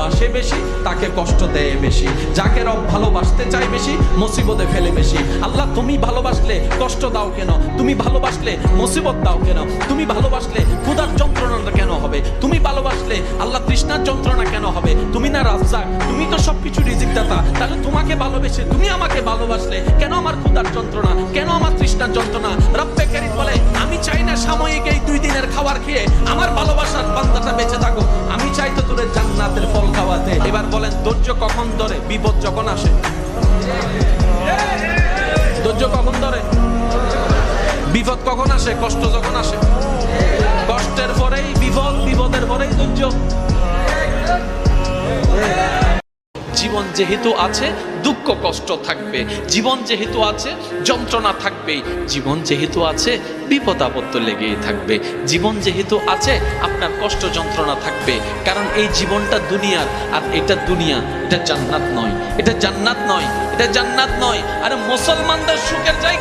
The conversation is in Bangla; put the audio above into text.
ভালোবাসে বেশি, তাকে কষ্ট দেয় বেশি। যাকে রব ভালোবাসতে চায় বেশি, মুসিবতে ফেলে বেশি। আল্লাহ, তুমি ভালোবাসলে কষ্ট দাও কেন? তুমি ভালোবাসলে মুসিবত দাও কেন? তুমি ভালোবাসলে ক্ষুধার যন্ত্রণাটা কেন হবে? তুমি ভালোবাসলে আল্লাহ, তৃষ্ণার যন্ত্রণা কেন হবে? তুমি না রাজ্জাক, তুমি তো সবকিছু রিজিক দাতা তাহলে তোমাকে ভালোবেসে তুমি আমাকে ভালোবাসলে কেন আমার ক্ষুধার যন্ত্রণা? কেন আমার তৃষ্ণার যন্ত্রণা? রব্বে কারিম বলে, আমি চাই না সাময়িক এই দুই দিনের খাবার খেয়ে আমার ভালোবাসার বান্দাটা বেঁচে থাকো বলেন, ধৈর্য কখন ধরে? বিপদ যখন আসে। ধৈর্য কখন ধরে? বিপদ কখন আসে? কষ্ট যখন আসে? কষ্টের পরেই বিপদ, বিপদের পরেই ধৈর্য। জীবন যেহেতু আছে, দুঃখ কষ্ট থাকবে। জীবন যেহেতু আছে, যন্ত্রণা থাকবে জীবন যেহেতু আছে, বিপদ আপত্ত লেগেই থাকবে। জীবন যেহেতু আছে, আপনার কষ্ট যন্ত্রণা থাকবে। কারণ এই জীবনটা দুনিয়ার, আর এটা দুনিয়া, এটা জান্নাত নয়। এটা জান্নাত নয়, এটা জান্নাত নয়। আর মুসলমানদের সুখের জায়গা